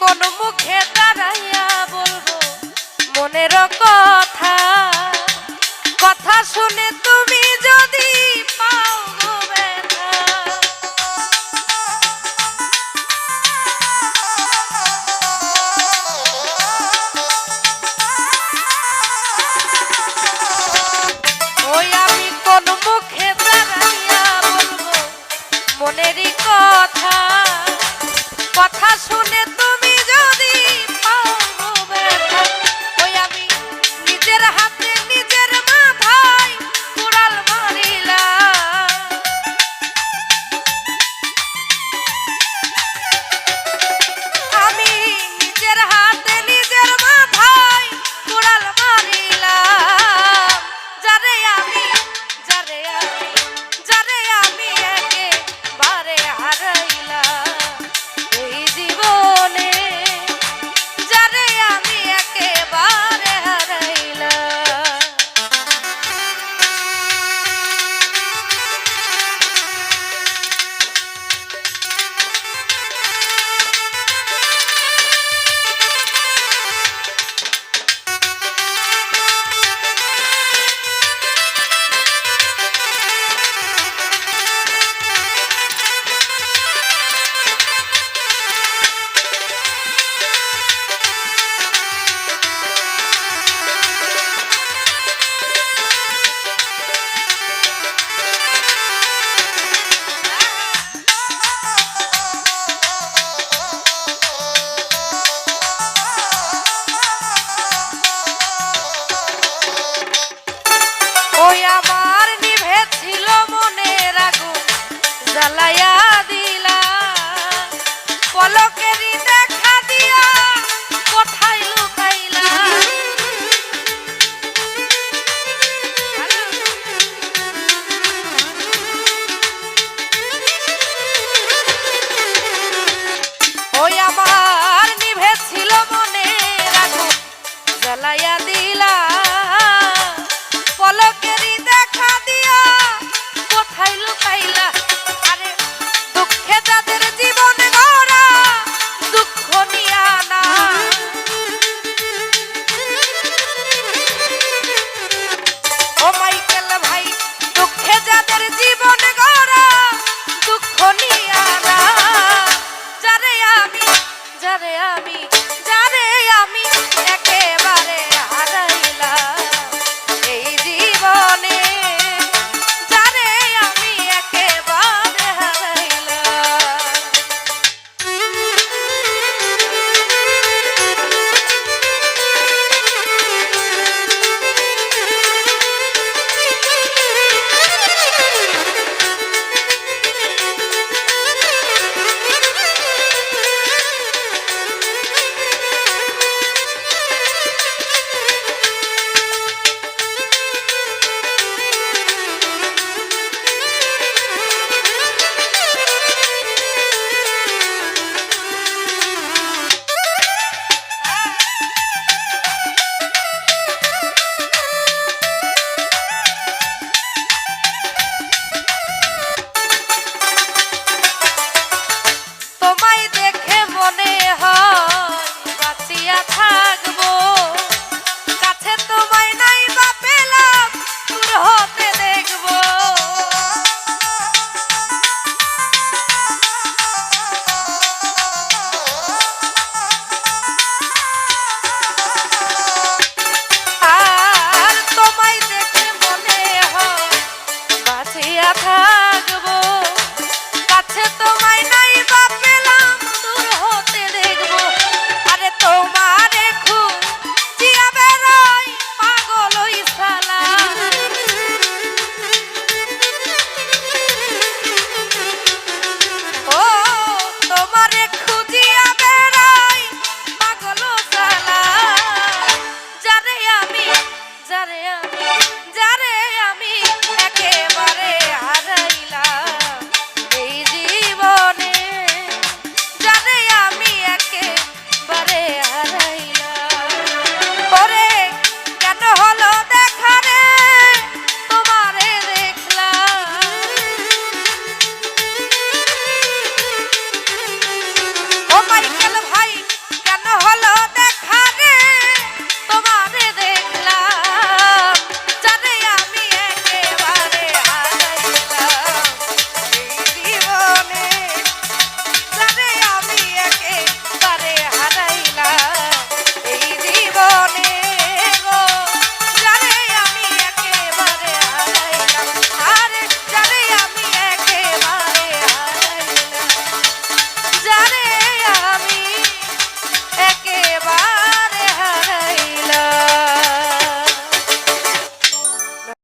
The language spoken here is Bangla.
কোন মুখে দাঁড়াইয়া বলব, মনের কথা। কথা শুনে তুমি যদি পাও কথা। কথা শুনে তো দিলা। পলকে